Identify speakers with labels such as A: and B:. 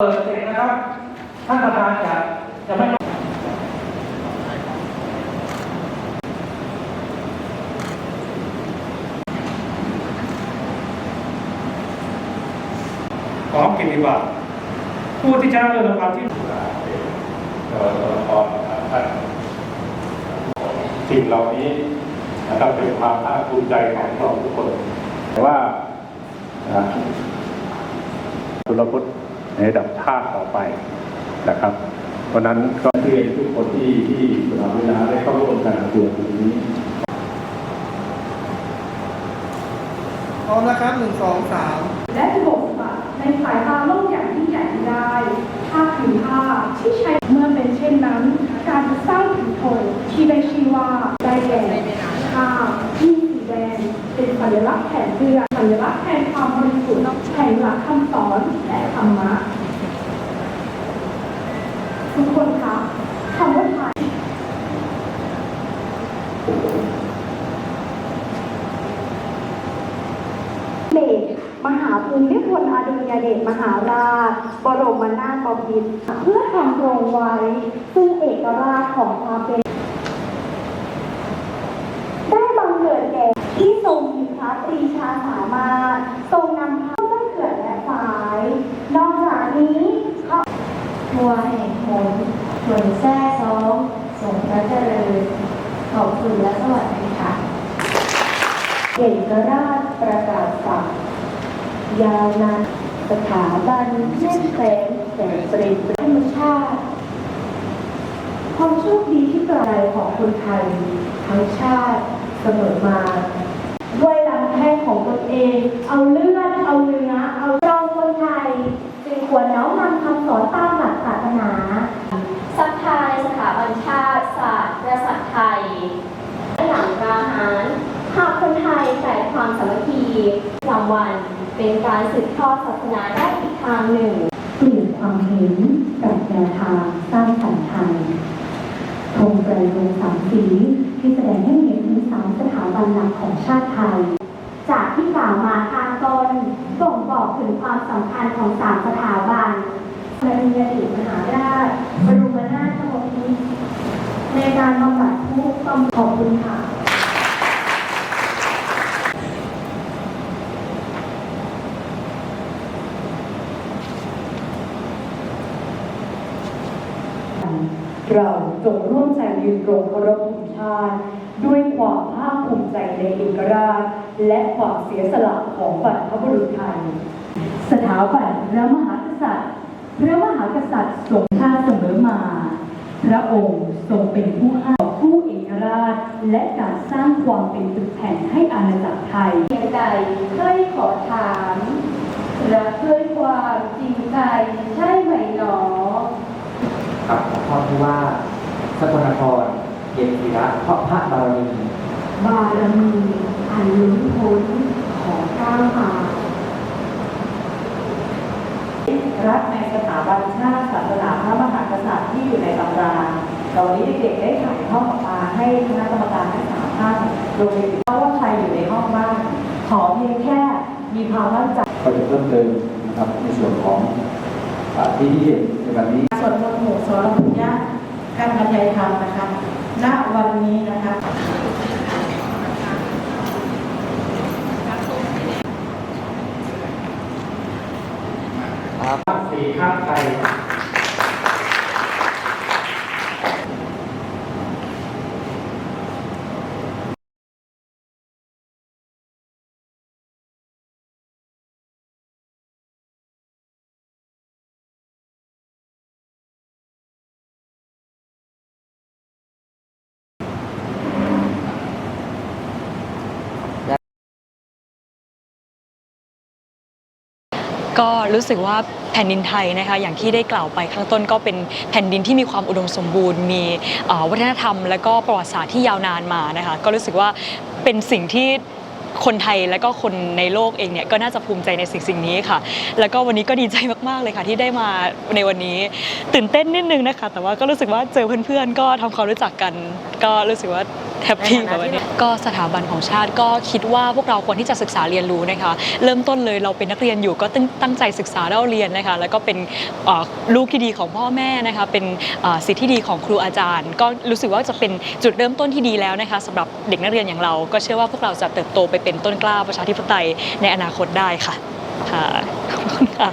A: เปิดเสร็จนะครับท่านประธานจะจะไม่ต้องพร้อมกินดีกว่าผู้ที่ชนะเลิศรางวัลที่
B: สิ่งเหล่านี้นะครับเป็นความภาคภูมิใจของเราทุกคนแต่ว่าอ่าสุรพุทธ ในระดับชาติต่อไปนะครับ เพราะฉะนั้นก็เรียนทุกคนที่ที่สนามเวลาได้เข้าร่วมการประกวดตรงนี้
C: พร้อมนะครับหนึ่งสองสาม
D: และจะบทบาทในสายตาโลกอย่างยิ่งใหญ่ไม่ได้ภาพคือภาพที่ใช้เมื่อเป็นเช่นนั้น การจะสร้างผิวโทนที่ได้ชื่อว่าได้แก่ภาพที่สีแดงเป็นสัญลักษณ์แห่งเดือนสัญลักษณ์แห่งความบริสุทธิ์แห่งหลักคำสอนและธรรมะ ทุกคนคะคำว่าไทย
E: เดชมหา ภูมิพลอดุลยเดชมหาราช บรมนาถบพิตรเพื่อทำรงไว้ ซึ่งเอกราชของความเป็น ได้บังเกิดแก่ที่ทรงมีพระปรีชาสามารถ ทรงนำเข้าได้เกิดและฝาย นอกจากนี้เขา
F: ทัวแห่งหนส่วนแท้ซ้องส่งพระเจริญขอบคุณและสวัสดีค่ะ
E: เอกราชประกาศศักดิ์ ยาวนานสถาบันแน่นแฟนแสงเปรมธรรมชาติความโชคดีที่ไกลของคนไทย ทั้งชาติเสมอมาด้วยลำแข้งของตนเอง เอาเลือดเอาเนื้อเอาเราคนไทยจึงควรน้อมนำคำสอนตามหลักศาสนา
F: สักทายสถาบันชาติศาสตร์กษัตริย์ไทยหลังราหารหากคนไทยแต่ความสามัคคีรางวัล เป็นการสืบทอดศาสนาได้อีกทางหนึ่ง
E: เปลี่ยนความเห็นปรับแนวทางสร้างสรรค์ไทยธงไตรรงสามสีที่แสดงให้เห็นถึงสามสถาบันหลักของชาติไทย
F: จากที่กล่าวมาข้างต้นบ่งบอกถึงความสำคัญของสามสถาบันพระนิยติมหาราชบรมนาถบพิตรในการบำบัดทุกข์ต้องขอบคุณค่ะ
G: เราจงร่วมใจยืนรงเคารพธงชาติ ด้วยความภาคภูมิใจในเอกราช และความเสียสละของบรรพบุรุษไทย สถาบันพระมหากษัตริย์ พระมหากษัตริย์ทรงชาติเสมอมา พระองค์ทรงเป็นผู้ให้ผู้เอกราช และการสร้างความเป็นตึกแผ่นให้อาณาจักรไทย
F: เพียงใดเคยขอถามรักด้วยความจริงใจใช่ไหมหนอ
H: กับหัวข้อที่ว่าสกลนครเย็นธีระเพราะพระบารมี
E: บารมีอันล้นพ้นของเจ้าค่ะ
G: รักในสถาบันชาติศาสนาพระมหากษัตริย์ที่อยู่ในตำราตอนนี้เด็กๆได้ถ่ายทอดออกมาให้คณะกรรมการทั้งสามท่านรวมไปถึงว่าใครอยู่ในห้องบ้างขอเพียงแค่มีความมั่นใจ
B: ก็จะเพิ่มเติมนะครับในส่วนของ อ่าที่ที่เห็นในวันนี้
C: ส่วนมนต์หมู่สรพุญญะการบรรยายธรรมนะคะ ณ วันนี้นะคะครับ
A: สี่ข้างไป
I: ก็รู้สึกว่าแผ่นดินไทยนะคะอย่างที่ได้กล่าวไปข้างต้นก็เป็นแผ่นดินที่มีความอุดมสมบูรณ์ มีวัฒนธรรม และก็ประวัติศาสตร์ที่ยาวนานมานะคะก็รู้สึกว่าเป็นสิ่งที่คนไทยและก็คนในโลกเองเนี่ยก็น่าจะภูมิใจในสิ่งสิ่งนี้ค่ะ แล้วก็วันนี้ก็ดีใจมากๆเลยค่ะ ที่ได้มาในวันนี้ตื่นเต้นนิดนึงนะคะ แต่ว่าก็รู้สึกว่าเจอเพื่อนๆ ก็ทำความรู้จักกัน ก็รู้สึกว่า แฮปปี้กับวันนี้ก็สถาบันของชาติก็คิดว่าพวกเราควรที่จะศึกษาเรียนรู้นะคะ เริ่มต้นเลยเราเป็นนักเรียนอยู่ก็ตั้งตั้งใจศึกษาแล้วเรียนนะคะ แล้วก็เป็นเอ่อลูกที่ดีของพ่อแม่นะคะ เป็นเอ่อสิทธิที่ดีของครูอาจารย์ ก็รู้สึกว่าจะเป็นจุดเริ่มต้นที่ดีแล้วนะคะสำหรับเด็กนักเรียนอย่างเรา ก็เชื่อว่าพวกเราจะเติบโตไปเป็นต้นกล้าประชาธิปไตยในอนาคตได้ค่ะค่ะขอบคุณค่ะ